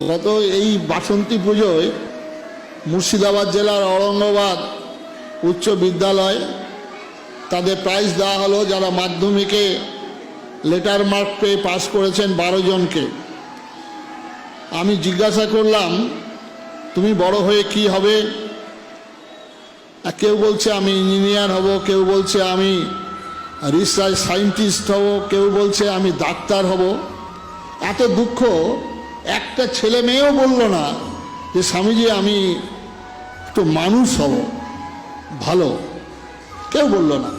গত এই বাসন্তী পুজোয় মুর্শিদাবাদ জেলার ঔরঙ্গাবাদ উচ্চ বিদ্যালয়, তাদের প্রাইজ দেওয়া হলো যারা মাধ্যমিকে লেটার মার্ক পেয়ে পাস করেছেন বারো জনকে। আমি জিজ্ঞাসা করলাম, তুমি বড় হয়ে কি হবে? কেউ বলছে, আমি ইঞ্জিনিয়ার হব। কেউ বলছে, আমি রিসার্চ সায়েন্টিস্ট হব। কেউ বলছে, আমি ডাক্তার হব। এত দুঃখ একটা ছেলে মেয়েও বলল না যে, স্বামীজি, আমি একটু মানুষ হব, ভালো। কেউ বলল না।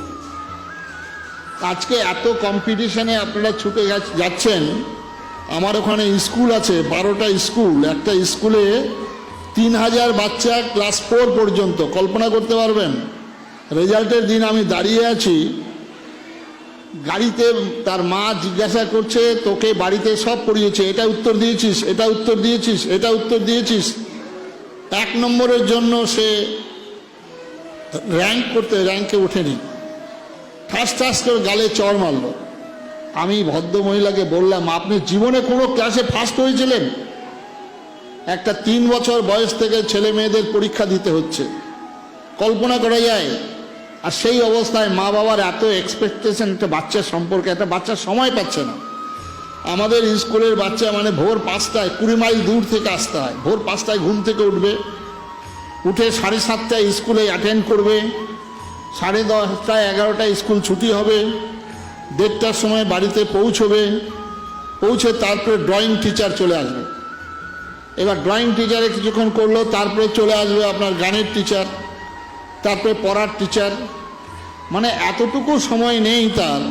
আজকে এত কম্পিটিশনে আপনারা ছুটে যাচ্ছেন, আমার ওখানে স্কুল আছে, বারোটা স্কুল। একটা স্কুলে তিন হাজার বাচ্চা ক্লাস ফোর পর্যন্ত, কল্পনা করতে পারবেন? রেজাল্টের দিন আমি দাঁড়িয়ে আছি গাড়িতে তার মা জিজ্ঞাসা করছে, তোকে বাড়িতে সব পড়িয়েছে, এটা উত্তর দিয়েছিস, এটা উত্তর দিয়েছিস, এটা উত্তর দিয়েছিস? এক নম্বরের জন্য সে র্যাঙ্ক করতে, র্যাঙ্কে ওঠেনি। ঠাস ঠাস করে গালে চড় মারল। আমি ভদ্র মহিলাকে বললাম, আপনি জীবনে কোনো ক্লাসে ফার্স্ট হয়েছিলেন? একটা তিন বছর বয়স থেকে ছেলে মেয়েদের পরীক্ষা দিতে হচ্ছে। কল্পনা করা যায় আর সেই অবস্থায় মা বাবার এত এক্সপেকটেশন একটা বাচ্চার সম্পর্কে, একটা বাচ্চা সময় পাচ্ছে না। আমাদের স্কুলের বাচ্চা মানে ভোর পাঁচটায় কুড়ি মাইল দূর থেকে আসতে হয়। ভোর পাঁচটায় ঘুম থেকে উঠবে। উঠে সাড়ে সাতটায় স্কুলে অ্যাটেন্ড করবে। সাড়ে দশটায়, এগারোটায় স্কুল ছুটি হবে। দেড়টার সময় বাড়িতে পৌঁছবে। পৌঁছে তারপরে ড্রয়িং টিচার চলে আসবে। এবার ড্রয়িং টিচারে কিছুক্ষণ করল, তারপরে চলে আসবে আপনার গানের টিচার তারপরে পড়ার টিচার মানে এতটুকু সময় নেই তার,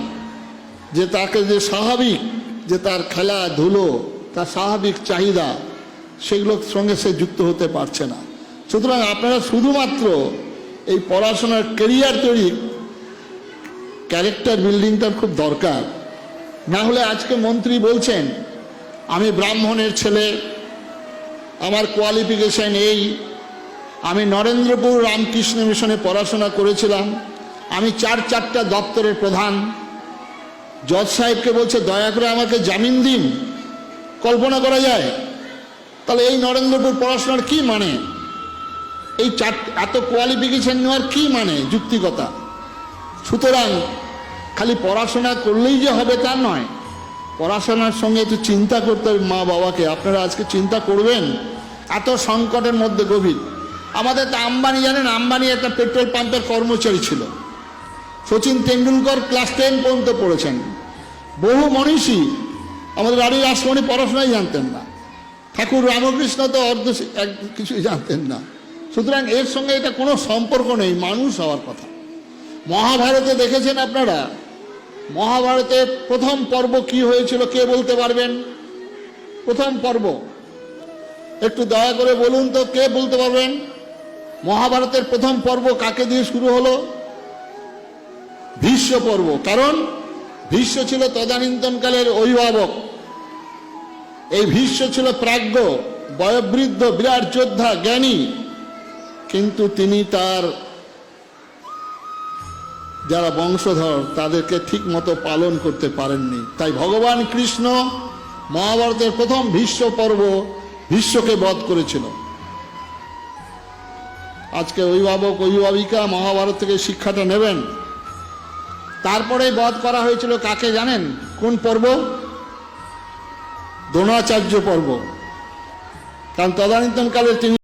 যে তাকে যে স্বাভাবিক, যে তার খেলা, ধুলো, তার স্বাভাবিক চাহিদা সেগুলোর সঙ্গে সে যুক্ত হতে পারছে না। সুতরাং আপনারা শুধুমাত্র এই পড়াশোনার কেরিয়ার তৈরি ক্যারেক্টার বিল্ডিংটার খুব দরকার। না হলে আজকে মন্ত্রী বলছেন, আমি ব্রাহ্মণের ছেলে, আমার কোয়ালিফিকেশন এই আমি নরেন্দ্রপুর রামকৃষ্ণ মিশনে পড়াশোনা করেছিলাম। আমি চার চারটা দপ্তরের প্রধান। জজ সাহেবকে বলছে, দয়া করে আমাকে জামিন দিন। কল্পনা করা যায়? তাহলে এই নরেন্দ্রপুর পড়াশোনার কি মানে? এই চার, এত কোয়ালিফিকেশন নেওয়ার কি মানে যুক্তিকতা? সুতরাং খালি পড়াশোনা করলেই যে হবে তা নয়। পড়াশোনার সঙ্গে একটু চিন্তা করতে হবে মা বাবাকে। আপনারা আজকে চিন্তা করবেন? এত সংকটের মধ্যে গভীর। আমাদের তো আম্বানি জানেন, আম্বানি একটা পেট্রোল পাম্পের কর্মচারী ছিল। সচিন তেন্ডুলকর ক্লাস টেন পর্যন্ত পড়েছেন। বহু মনীষী আমাদের বাড়ির রাসমণি পড়াশোনাই জানতেন না। ঠাকুর রামকৃষ্ণ তো অর্ধ এক কিছুই জানতেন না। সুতরাং এর সঙ্গে এটা কোনো সম্পর্ক নেই, মানুষ হওয়ার কথা। মহাভারতে দেখেছেন আপনারা? মহাভারতের প্রথম পর্ব কি হয়েছিল কে বলতে পারবেন? প্রথম পর্ব। একটু দয়া করে বলুন তো, কে বলতে পারবেন? মহাভারতের প্রথম পর্ব কাকে দিয়ে শুরু হলো? ভীষ্ম পর্ব। কারণ ভীষ্ম ছিল তদানীন্তনকালের অভিভাবক। এই ভীষ্ম ছিল প্রাজ্ঞ, বয়োবৃদ্ধ, বিরাট যোদ্ধা, জ্ঞানী। কিন্তু তিনি তার যারা বংশধর, তাদেরকে ঠিক মতো পালন করতে পারেননি। তাই ভগবান কৃষ্ণ মহাভারতের প্রথম ভীষ্ম পর্ব ভীষ্মকে বধ করেছিল। আজকে অভিভাবক, অভিভাবিকা মহাভারত থেকে শিক্ষাটা নেবেন। তারপরে বধ করা হয়েছিল কাকে জানেন? কোন পর্ব? দ্রোণাচার্য পর্ব। কারণ তদানীন্তনকালে তিনি